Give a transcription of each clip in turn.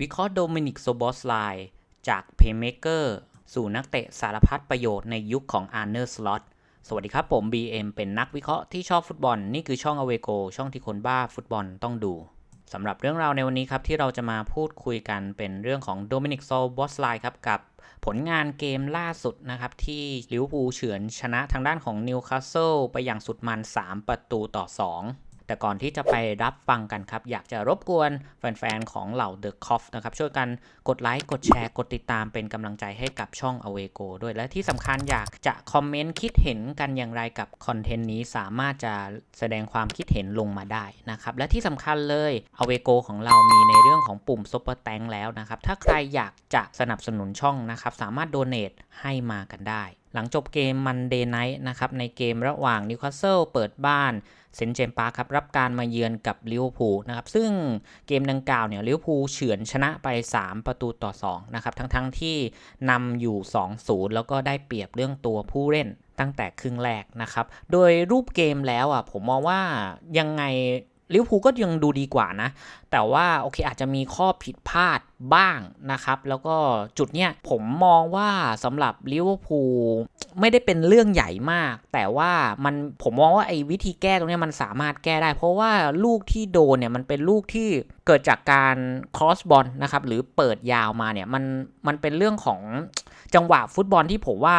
วิเคราะห์โดมินิกโซบอสไลจากเพย์เมเกอร์สู่นักเตะสารพัดประโยชน์ในยุคของอาร์เนอร์สล็อตสวัสดีครับผม BM เป็นนักวิเคราะห์ที่ชอบฟุตบอล นี่คือช่องอเวโกช่องที่คนบ้าฟุตบอลต้องดูสำหรับเรื่องราวในวันนี้ครับ ที่เราจะมาพูดคุยกันเป็นเรื่องของโดมินิกโซบอสไลครับ กับผลงานเกมล่าสุดนะครับ ที่ลิเวอร์พูลเฉือนชนะทางด้านของนิวคาสเซิลไปอย่างสุดมัน 3 ประตูต่อ 2 แต่ก่อนที่จะไปรับฟังกันครับ อยากจะรบกวนแฟนๆ ของเหล่า The c o f นะครับ ช่วยกันกดไลค์ กดแชร์ กดติดตามเป็นกำลังใจให้กับช่อง a w a g o ด้วย และที่สำคัญอยากจะคอมเมนต์คิดเห็นกันอย่างไรกับคอนเทนต์นี้สามารถจะแสดงความคิดเห็นลงมาได้นะครับ และที่สำคัญเลย a w a g o ของเรามีในเรื่องของปุ่ม Super t a n k แล้วนะครับ ถ้าใครอยากจะสนับสนุนช่องนะครับ สามารถโดเน a t ให้มากันได้ หลังจบเกมมันเดย์ไนท์นะครับ ในเกมระหว่างนิวคาสเซิลเปิดบ้านเซนเจมปาร์ครับรับการมาเยือนกับลิเวอร์พูลนะครับ ซึ่งเกมดังกล่าวเนี่ยลิเวอร์พูลเฉือนชนะไป 3 ประตูต่อ2นะครับ ทั้งๆทที่นำอยู่ 2-0 แล้วก็ได้เปรียบเรื่องตัวผู้เล่นตั้งแต่ครึ่งแรกนะครับ โดยรูปเกมแล้วอะผมมองว่ายังไง ลิเวอร์พูลก็ยังดูดีกว่านะ แต่ว่าโอเคอาจจะมีข้อผิดพลาดบ้างนะครับ แล้วก็จุดเนี้ยผมมองว่าสำหรับลิเวอร์พูลไม่ได้เป็นเรื่องใหญ่มาก แต่ว่ามันผมมองว่าไอ้วิธีแก้ตรงนี้มันสามารถแก้ได้ เพราะว่าลูกที่โดนเนี่ยมันเป็นลูกที่เกิดจากการครอสบอลนะครับหรือเปิดยาวมาเนี่ยมันมันเป็นเรื่องของจังหวะฟุตบอลที่ผมว่า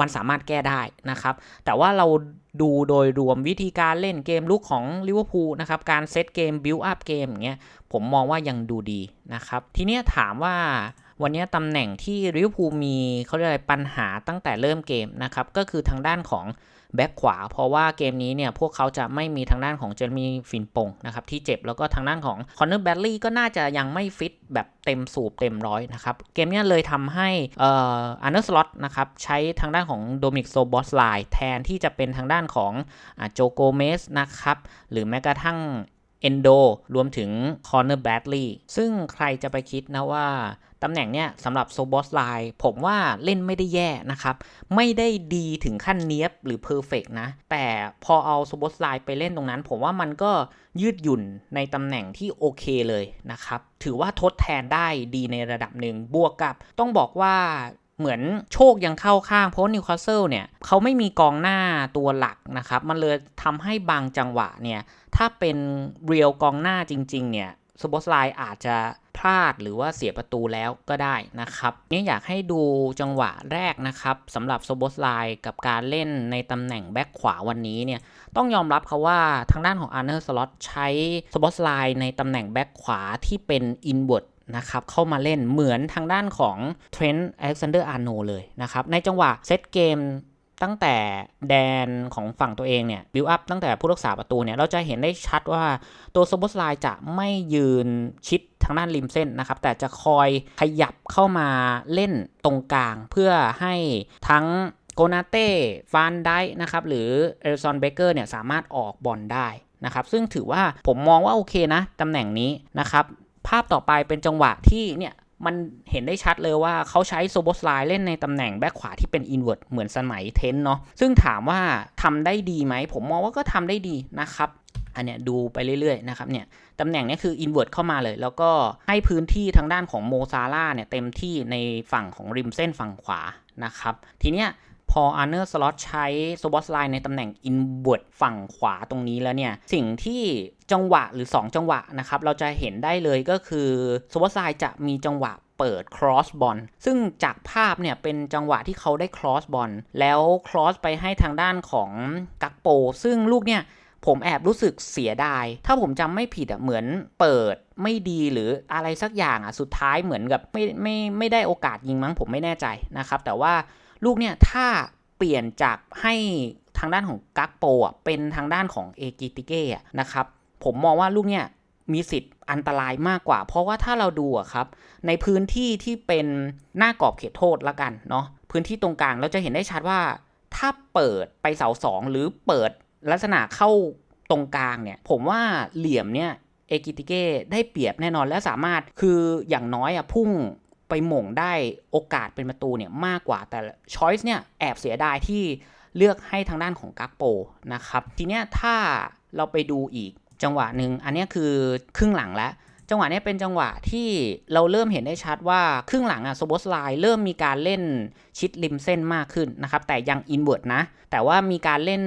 มันสามารถแก้ได้นะครับ แต่ว่าเรา ดูโดยรวมวิธีการเล่นเกมลุกของลิเวอร์พูลนะครับการเซตเกมบิลอัพเกมอย่างเงี้ยผมมองว่ายังดูดีนะครับทีนี้ถามว่าวันนี้ตำแหน่งที่ลิเวอร์พูลมีเขาเรียกอะไรปัญหาตั้งแต่เริ่มเกมนะครับก็คือทางด้านของ แบ็กขวา เพราะว่าเกมนี้เนี่ยพวกเขาจะไม่มีทางด้านของเจอร์มีฟินปงนะครับที่เจ็บแล้วก็ทางด้านของคอนเนอร์แบลลี่ก็น่าจะยังไม่ฟิตแบบเต็มสูบเต็มร้อยนะครับ เกมนี้เลยทำให้อ่ออันเดอร์สล็อตนะครับใช้ทางด้านของโดมิกโซบอสไลแทนที่จะเป็นทางด้านของโจโกเมสนะครับหรือแม้กระทั่ง เอนโดรวมถึงคอนเนอร์แบดลีย์ซึ่งใครจะไปคิดนะว่าตำแหน่งเนี้ยสำหรับโซบอสไลน์ผมว่าเล่นไม่ได้แย่นะครับ ไม่ได้ดีถึงขั้นเนี้ยบหรือเพอร์เฟกนะ แต่พอเอาโซบอสไลน์ไปเล่นตรงนั้น ผมว่ามันก็ยืดหยุ่นในตำแหน่งที่โอเคเลยนะครับ ถือว่าทดแทนได้ดีในระดับหนึ่งบวกกับ ต้องบอกว่า เหมือนโชคยังเข้าข้าง เพราะนิวคาสเซิลเนี่ยเขาไม่มีกองหน้าตัวหลักนะครับ มันเลยทำให้บางจังหวะเนี่ยถ้าเป็นเรียลกองหน้าจริงๆเนี่ยสบอสไลน์อาจจะพลาดหรือว่าเสียประตูแล้วก็ได้นะครับนี่อยากให้ดูจังหวะแรกนะครับสำหรับโซบอสไลน์กับการเล่นในตำแหน่งแบ็คขวาวันนี้เนี่ยต้องยอมรับเขาว่าทางด้านของอาร์เนอร์สล็อตใช้โซบอสไลน์ในตำแหน่งแบ็คขวาที่เป็นอินเวิร์ด นะครับเข้ามาเล่นเหมือนทางด้านของเทรนต์อเล็กซานเดอร์อาร์โนเลยนะครับในจังหวะเซตเกมตั้งแต่แดนของฝั่งตัวเองเนี่ยบิวอัพตั้งแต่ผู้รักษาประตูเนี่ยเราจะเห็นได้ชัดว่าตัวโซบอสไลจะไม่ยืนชิดทางด้านริมเส้นนะครับ แต่จะคอยขยับเข้ามาเล่นตรงกลาง เพื่อให้ทั้งโกนาเต้ฟานไดนะครับหรือเอลซอนเบเกอร์เนี่ยสามารถออกบอลได้นะครับซึ่งถือว่าผมมองว่าโอเคนะตำแหน่งนี้นะครับ ภาพต่อไปเป็นจังหวะที่เนี่ยมันเห็นได้ชัดเลยว่าเขาใช้โซบสไลเล่นในตำแหน่งแบ็คขวาที่เป็นอินเวอร์ตเหมือนสมัยเทนเนาะซึ่งถามว่าทำได้ดีไหม ผมมองว่าก็ทำได้ดีนะครับ อันเนี้ยดูไปเรื่อยๆนะครับเนี่ยตำแหน่งนี้คืออินเวอร์ตเข้ามาเลย แล้วก็ให้พื้นที่ทางด้านของโมซาร่าเนี่ยเต็มที่ในฝั่งของริมเส้นฝั่งขวานะครับทีเนี้ย พออาร์เนอร์สล็อตใช้โซบอสไลน์ในตำแหน่งอินเวอร์ตฝั่งขวาตรงนี้แล้วเนี่ย สิ่งที่จังหวะหรือ 2 จังหวะนะครับ เราจะเห็นได้เลยก็คือโซบอสไลน์จะมีจังหวะเปิด cross บอลซึ่งจากภาพเนี่ยเป็นจังหวะที่เขาได้ cross บอลแล้ว cross ไปให้ทางด้านของกักโป ซึ่งลูกเนี่ยผมแอบรู้สึกเสียดาย ถ้าผมจำไม่ผิดอะเหมือนเปิดไม่ดีหรืออะไรสักอย่างอะสุดท้ายเหมือนกับไม่ไม่ไม่ได้โอกาสยิงมั้งผมไม่แน่ใจนะครับ แต่ว่า ลูกเนี่ยถ้าเปลี่ยนจากให้ทางด้านของกักโปะเป็นทางด้านของเอกิติเก้นะครับผมมองว่าลูกเนี่ยมีสิทธิ์อันตรายมากกว่า เพราะว่าถ้าเราดูอะครับ ในพื้นที่ที่เป็นหน้ากรอบเขตโทษละกันเนาะพื้นที่ตรงกลางเราจะเห็นได้ชัดว่า ถ้าเปิดไปเสาสองหรือเปิดลักษณะเข้าตรงกลางเนี่ย ผมว่าเหลี่ยมเนี่ยเอกิติเก้ได้เปรียบแน่นอนและสามารถคืออย่างน้อยอะพุ่ง ไปหม่งได้โอกาสเป็นประตูเนี่ยมากกว่าแต่ช้อยส์เนี่ยแอบเสียดายที่เลือกให้ทางด้านของกักโปนะครับทีเนี้ยถ้าเราไปดูอีกจังหวะหนึ่งอันนี้คือครึ่งหลังแล้ว จังหวะนี้เป็นจังหวะที่เราเริ่มเห็นได้ชัดว่าครึ่งหลังอะโซบอสไลเริ่มมีการเล่นชิดริมเส้นมากขึ้นนะครับแต่ยังอินเวิร์ดนะ แต่ว่ามีการเล่น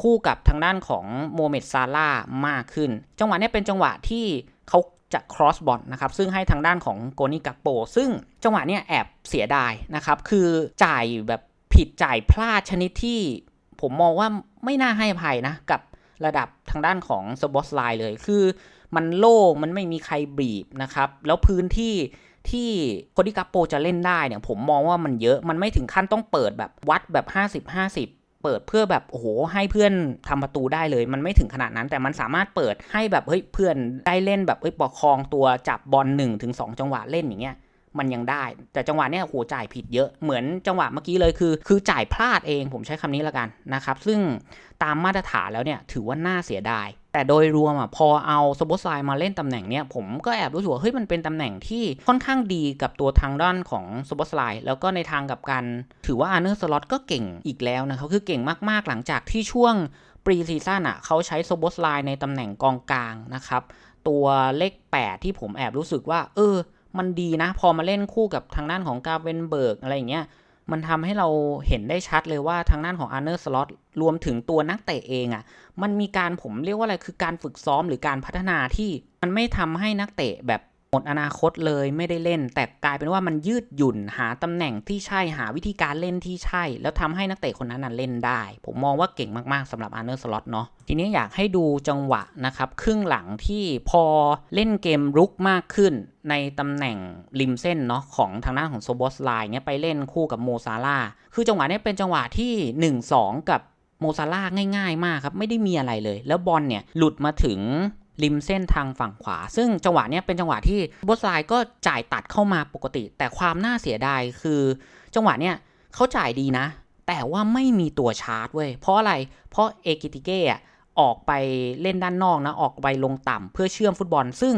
คู่กับทางด้านของโมเมดซาร่ามากขึ้น จังหวะนี้เป็นจังหวะที่ เขาจะ cross บอลนะครับซึ่งให้ทางด้านของโกนิกักโป ซึ่งจังหวะเนี้ยแอบเสียดายนะครับ คือจ่ายแบบผิดจ่ายพลาดชนิดที่ผมมองว่าไม่น่าให้อภัยนะ กับระดับทางด้านของสบอสไลน์เลย คือมันโล่งมันไม่มีใครบีบนะครับ แล้วพื้นที่ที่โคดิกาโปจะเล่นได้เนี่ยผมมองว่ามันเยอะมันไม่ถึงขั้นต้องเปิดแบบวัดแบบ 50-50 เปิดเพื่อแบบโอ้โหให้เพื่อนทำประตูได้เลย มันไม่ถึงขนาดนั้น แต่มันสามารถเปิดให้แบบเฮ้ยเพื่อนได้เล่นแบบเฮ้ยประคองตัวจับบอล1ถึงสจังหวะเล่นอย่างเงี้ยมันยังได้ แต่จังหวะเนี้ยโหจ่ายผิดเยอะเหมือนจังหวะเมื่อกี้เลยคือ คือจ่ายพลาดเองผมใช้คำนี้ละกันนะครับ ซึ่งตามมาตรฐานแล้วเนี่ยถือว่าน่าเสียดาย แต่โดยรวมอะพอเอาสโบสไลมาเล่นตำแหน่งเนี้ยผมก็แอบรู้สึกว่าเฮ้ยมันเป็นตำแหน่งที่ค่อนข้างดีกับตัวทางด้านของสโบสไลแล้วก็ในทางกับการถือว่าอาร์เนอร์สล็อตก็เก่งอีกแล้วนะครับคือเก่งมากๆหลังจากที่ช่วงปรีซีซั่นอะเขาใช้สโบสไลในตำแหน่งกองกลางนะครับตัวเลข 8 ที่ผมแอบรู้สึกว่า เออ มันดีนะ พอมาเล่นคู่กับทางด้านของกาเวนเบิร์กอะไรอย่างเงี้ย มันทำให้เราเห็นได้ชัดเลยว่าทางด้านของอาร์เนอร์สล็อตรวมถึงตัวนักเตะเองอะ่ะ มันมีการผมเรียกว่าอะไรคือการฝึกซ้อมหรือการพัฒนาที่มันไม่ทำให้นักเตะแบบ หมดอนาคตเลยไม่ได้เล่น แต่กลายเป็นว่ามันยืดหยุ่นหาตำแหน่งที่ใช่หาวิธีการเล่นที่ใช่ แล้วทำให้นักเตะคนนั้นน่ะเล่นได้ ผมมองว่าเก่งมากๆสำหรับอาร์เนอร์สล็อตเนาะทีนี้อยากให้ดูจังหวะนะครับครึ่งหลังที่พอเล่นเกมรุกมากขึ้นในตำแหน่งริมเส้นเนาะของทางด้านของโซบอสไลน์เนี้ยไปเล่นคู่กับโมซาร่าคือจังหวะนี้เป็นจังหวะที่ 1-2 กับโมซาร่าง่าย ๆ มากครับ ไม่ได้มีอะไรเลย แล้วบอลเนี่ย หลุดมาถึง ริมเส้นทางฝั่งขวา ซึ่งจังหวะนี้เป็นจังหวะที่บอสไลน์ก็จ่ายตัดเข้ามาปกติ แต่ความน่าเสียดายคือ จังหวะเนี้ยเขาจ่ายดีนะ แต่ว่าไม่มีตัวชาร์จเว้ยเพราะอะไรเพราะเอกิติเก้อะออกไปเล่นด้านนอกนะออกไปลงต่ำเพื่อเชื่อมฟุตบอล ซึ่ง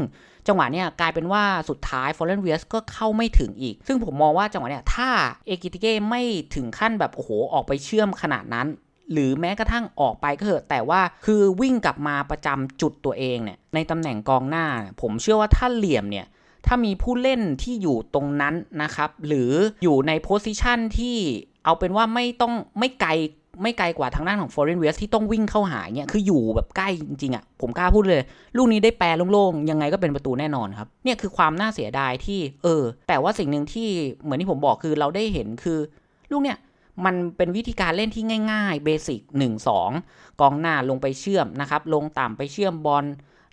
จังหวะเนี้ยกลายเป็นว่าสุดท้ายฟอร์เรนเวียสก็เข้าไม่ถึงอีก ซึ่งผมมองว่าจังหวะเนี้ยถ้าเอกิติเก้ไม่ถึงขั้นแบบโอ้โหออกไปเชื่อมขนาดนั้น หรือแม้กระทั่งออกไปก็เถอะแต่ว่าคือวิ่งกลับมาประจำจุดตัวเองเนี่ยในตำแหน่งกองหน้า ผมเชื่อว่าถ้าเหลี่ยมเนี่ยถ้ามีผู้เล่นที่อยู่ตรงนั้นนะครับ หรืออยู่ในโพสิชันที่เอาเป็นว่าไม่ต้องไม่ไกลไม่ไกลกว่าทางด้านของ Foreign West ที่ต้องวิ่งเข้าหาเนี่ยคืออยู่แบบใกล้จริงๆอะ่ะผมกล้าพูดเลย ลูกนี้ได้แปรโล่งๆ ยังไงก็เป็นประตูแน่นอนครับ เนี่ยคือความน่าเสียดายที่ เออ แต่ว่าสิ่งหนึ่งที่เหมือนที่ผมบอกคือเราได้เห็นคือ ลูกเนี่ย มันเป็นวิธีการเล่นที่ง่ายๆเบสิก1 2 กองหน้าลงไปเชื่อมนะครับ ลงต่ำไปเชื่อมบอล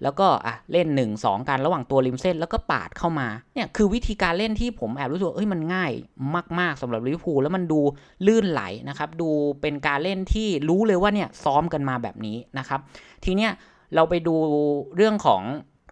แล้วก็อะเล่น 1 2 กันระหว่างตัวริมเส้นแล้วก็ปาดเข้ามาเนี่ยคือวิธีการเล่นที่ผมแอบรู้สึกว่าเอ้ยมันง่ายมากๆสำหรับลิเวอร์พูลแล้วมันดูลื่นไหลนะครับ ดูเป็นการเล่นที่รู้เลยว่าเนี่ยซ้อมกันมาแบบนี้นะครับ ทีเนี้ยเราไปดูเรื่องของ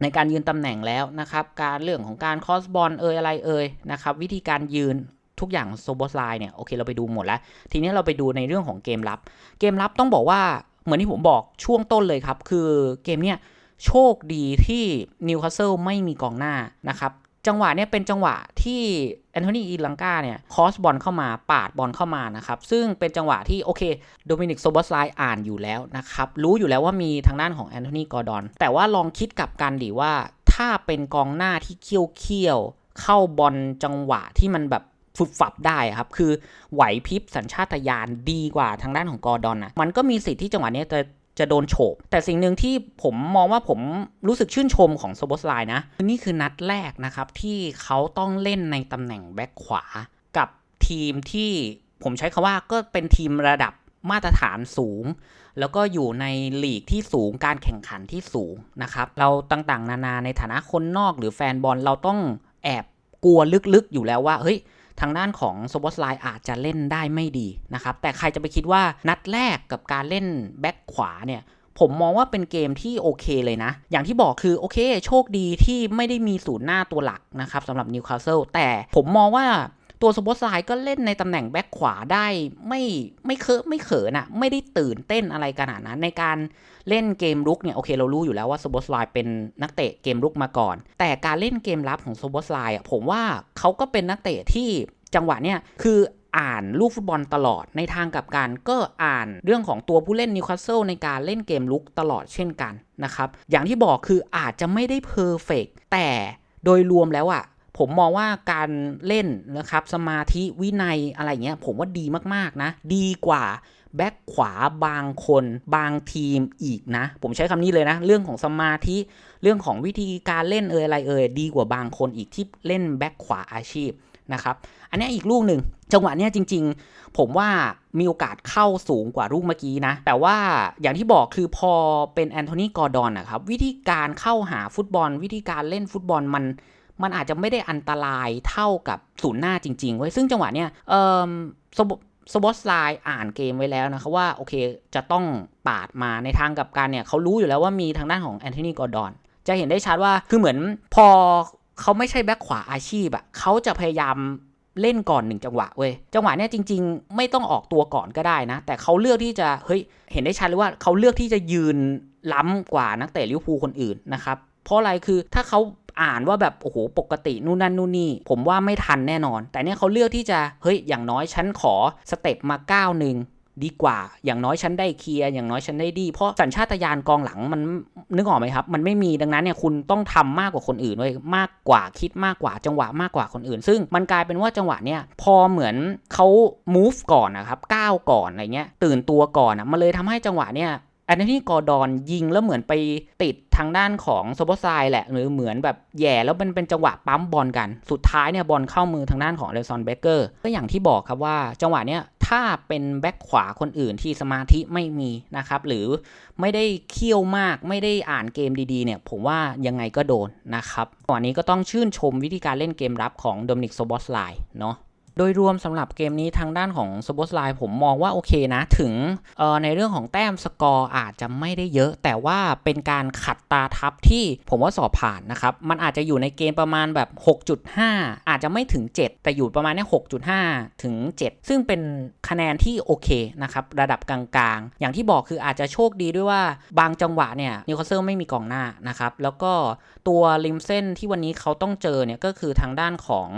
ในการยืนตำแหน่งแล้วนะครับ การเรื่องของการคอสบอลเอยอะไรเอยนะครับ วิธีการยืน ทุกอย่างโซบอสไลน์เนี่ยโอเคเราไปดูหมดแล้ว ทีนี้เราไปดูในเรื่องของเกมรับ เกมรับต้องบอกว่าเหมือนที่ผมบอกช่วงต้นเลยครับ คือเกมเนี่ยโชคดีที่นิวคาสเซิลไม่มีกองหน้านะครับจังหวะเนี้ยเป็นจังหวะที่แอนโทนีอีลังกาเนี่ยคอสบอลเข้ามาปาดบอลเข้ามานะครับซึ่งเป็นจังหวะที่โอเคโดมินิกโซบอสไลน์อ่านอยู่แล้วนะครับรู้อยู่แล้วว่ามีทางด้านของแอนโทนีกอร์ดอนแต่ว่าลองคิดกับกันดิว่า ถ้าเป็นกองหน้าที่เคี้ยวเคียวเข้าบอลจังหวะที่มันแบบ ฟุบฝับได้ครับ คือไหวพริบสัญชาตญาณดีกว่าทางด้านของกอร์ดอนนะมันก็มีสิทธิ์ที่จังหวะนี้จะจะโดนโฉบแต่สิ่งหนึ่งที่ผมมองว่าผมรู้สึกชื่นชมของโซบอสไลน์นะ นี่คือนัดแรกนะครับ ที่เขาต้องเล่นในตำแหน่งแบ็คขวา กับทีมที่ผมใช้คาว่าก็เป็นทีมระดับมาตรฐานสูง แล้วก็อยู่ในลีกที่สูงการแข่งขันที่สูงนะครับ เราต่างๆ นานาในฐานะคนนอกหรือแฟนบอลเราต้องแอบกลัวลึกๆอยู่แล้วว่าเฮ้ย ทางด้านของสวอตไลน์อาจจะเล่นได้ไม่ดีนะครับ แต่ใครจะไปคิดว่านัดแรกกับการเล่นแบ็คขวาเนี่ยผมมองว่าเป็นเกมที่โอเคเลยนะ อย่างที่บอกคือโอเค โชคดีที่ไม่ได้มีศูนย์หน้าตัวหลักนะครับสำหรับนิวคาสเซิลแต่ผมมองว่า ตัวสปอตไซก็เล่นในตำแหน่งแบ็คขวาได้ไม่ไม่เคอะไม่เขินอะไม่ได้ตื่นเต้นอะไรขนาดนั้นในการเล่นเกมรุกเนี่ยโอเคเรารู้อยู่แล้วว่าสปอตไซด์เป็นนักเตะเกมรุกมาก่อน แต่การเล่นเกมรับของสปอตไซด์อะผมว่าเขาก็เป็นนักเตะที่จังหวะเนี่ยคืออ่านลูกฟุตบอลตลอดในทางกับกันก็อ่านเรื่องของตัวผู้เล่นนิวคาสเซิลในการเล่นเกมลุกตลอดเช่นกันนะครับ อย่างที่บอกคืออาจจะไม่ได้เพอร์เฟกแต่โดยรวมแล้วอะ ผมมองว่าการเล่นนะครับสมาธิวินัยอะไรเงี้ยผมว่าดีมากๆนะ ดีกว่าแบ็คขวาบางคนบางทีมอีกนะ ผมใช้คำนี้เลยนะ เรื่องของสมาธิ เรื่องของวิธีการเล่นเอ่ยอะไรเอ่ยดีกว่าบางคนอีกที่เล่นแบ็คขวาอาชีพนะครับ อันนี้อีกลูกหนึ่งจังหวะเนี้ยจริง ๆ ผมว่ามีโอกาสเข้าสูงกว่าลูกเมื่อกี้นะ แต่ว่าอย่างที่บอกคือพอเป็นแอนโทนีกอร์ดอนนะครับ วิธีการเข้าหาฟุตบอล วิธีการเล่นฟุตบอลมัน มันอาจจะไม่ได้อันตรายเท่ากับศูนย์หน้าจริงๆเว้ยซึ่งจังหวะเนี้ยเออสบสบอสไลน์อ่านเกมไว้แล้วนะครับว่าโอเคจะต้องปาดมาในทางกับการเนี่ยเขารู้อยู่แล้วว่ามีทางด้านของแอนโทนีกอร์ดอนจะเห็นได้ชัดว่าคือเหมือนพอเขาไม่ใช่แบ็คขวาอาชีพอะเขาจะพยายามเล่นก่อนหนึ่งจังหวะเว้ยจังหวะเนี้ยจริง ๆ ไม่ต้องออกตัวก่อนก็ได้นะ แต่เขาเลือกที่จะเฮ้ยเห็นได้ชัดเลยว่าเขาเลือกที่จะยืนล้ำกว่านักเตะลิเวอร์พูลคนอื่นนะครับเพราะอะไรคือถ้าเขา อ่านว่าแบบโอ้โหปกตินู่นนั่นนู่นนี่ผมว่าไม่ทันแน่นอน แต่เนี่ยเขาเลือกที่จะเฮ้ยอย่างน้อยฉันขอสเต็ปมาก้าวหนึ่งดีกว่า อย่างน้อยฉันได้เคลียร์อย่างน้อยฉันได้ดี เพราะสัญชาตญาณกองหลังมันนึกออกไหมครับ มันไม่มีดังนั้นเนี่ยคุณต้องทำมากกว่าคนอื่นเลยมากกว่าคิดมากกว่าจังหวะมากกว่าคนอื่น ซึ่งมันกลายเป็นว่าจังหวะเนี่ยพอเหมือนเขา move ก่อนนะครับก้าวก่อนอะไรเงี้ยตื่นตัวก่อนอะมันเลยทำให้จังหวะเนี่ย อนโทนีกอร์ดอนยิงแล้วเหมือนไปติดทางด้านของโซโบไซแหละ หรือเหมือนแบบแย่แล้วมันเป็นจังหวะปั๊มบอลกัน สุดท้ายเนี่ยบอลเข้ามือทางด้านของเลซอนเบเกอร์ก็อย่างที่บอกครับว่าจังหวะเนี้ยถ้าเป็นแบ็คขวาคนอื่นที่สมาธิไม่มีนะครับหรือไม่ได้เคี่ยวมากไม่ได้อ่านเกมดีๆเนี่ยผมว่ายังไงก็โดนนะครับวันนี้ก็ต้องชื่นชมวิธีการเล่นเกมรับของโดมินิกโซบอสไลเนาะ โดยรวมสำหรับเกมนี้ทางด้านของสปอตไลน์ผมมองว่าโอเคนะ ถึงในเรื่องของแต้มสกอร์อาจจะไม่ได้เยอะ แต่ว่าเป็นการขัดตาทับที่ผมว่าสอบผ่านนะครับ มันอาจจะอยู่ในเกมประมาณแบบ 6.5 อาจจะไม่ถึง 7 แต่อยู่ประมาณนี้6.5 ถึง 7 ซึ่งเป็นคะแนนที่โอเคนะครับ ระดับกลางๆ อย่างที่บอกคืออาจจะโชคดีด้วยว่าบางจังหวะเนี่ยนิวคาสเซิลไม่มีกองหน้านะครับ แล้วก็ตัวริมเส้นที่วันนี้เขาต้องเจอเนี่ยก็คือทางด้านของ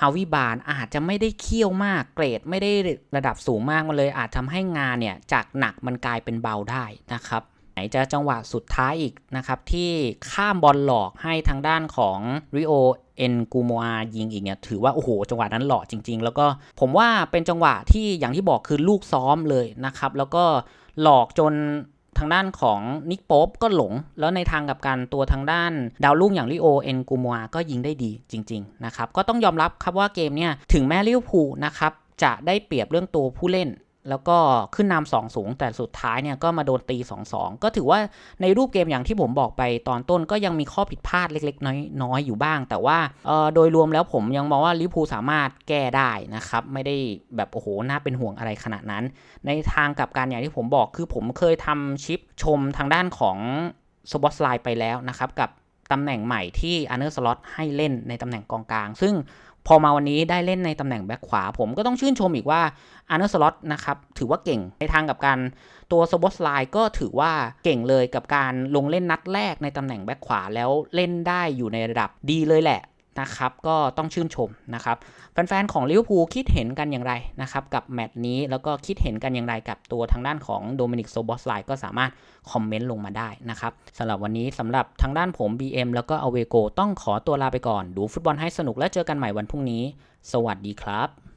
ฮาวิบานอาจจะไไม่ได้เคี่ยวมากเกรดไม่ได้ระดับสูงมากมาเลย อาจทำให้งานเนี่ยจากหนักมันกลายเป็นเบาได้นะครับไหนจะจังหวะสุดท้ายอีกนะครับ ที่ข้ามบอลหลอกให้ทางด้านของริโอเอ็นกูโมอายิงอีกเนี่ยถือว่าโอ้โหจังหวะนั้นหล่อจริง ๆ แล้วก็ผมว่าเป็นจังหวะที่อย่างที่บอกคือลูกซ้อมเลยนะครับ แล้วก็หลอกจน ทางด้านของนิกโป๊ปก็หลง แล้วในทางกับการตัวทางด้านดาวรุ่งอย่างลิโอเอ็นกูมัวก็ยิงได้ดีจริงๆนะครับก็ต้องยอมรับครับว่าเกมเนี่ยถึงแม้ลิเวอร์พูลนะครับจะได้เปรียบเรื่องตัวผู้เล่น แล้วก็ขึ้นนำสองสูงแต่สุดท้ายเนี่ยก็มาโดนตี2-2ก็ถือว่าในรูปเกมอย่างที่ผมบอกไปตอนต้นก็ยังมีข้อผิดพลาดเล็กๆ น้อยๆ อยู่บ้าง แต่ว่าโดยรวมแล้วผมยังมองว่าลิเวอร์พูสามารถแก้ได้นะครับ ไม่ได้แบบโอ้โหน่าเป็นห่วงอะไรขนาดนั้น ในทางกับการอย่างที่ผมบอกคือผมเคยทำชิปชมทางด้านของสปอตไลน์ไปแล้วนะครับกับตำแหน่งใหม่ที่อันเนอร์สล็อตให้เล่นในตำแหน่งกองกลาง ซึ่ง อมาวันนี้ได้เล่นในตำแหน่งแบ็คขวา ผมก็ต้องชื่นชมอีกว่าอันเนอร์สล็อตนะครับถือว่าเก่งในทางกับการตัวสบอสไลน์ก็ถือว่าเก่งเลยกับการลงเล่นนัดแรกในตำแหน่งแบ็คขวาแล้วเล่นได้อยู่ในระดับดีเลยแหละ นะครับ ก็ต้องชื่นชมนะครับ แฟนๆของลิเวอร์พูลคิดเห็นกันอย่างไรนะครับ กับแมตช์นี้แล้วก็คิดเห็นกันอย่างไรกับตัวทางด้านของโดมินิกโซบอสไลก็สามารถคอมเมนต์ลงมาได้นะครับสำหรับวันนี้สำหรับทางด้านผม BM แล้วก็อเวโกต้องขอตัวลาไปก่อน ดูฟุตบอลให้สนุกและเจอกันใหม่วันพรุ่งนี้ สวัสดีครับ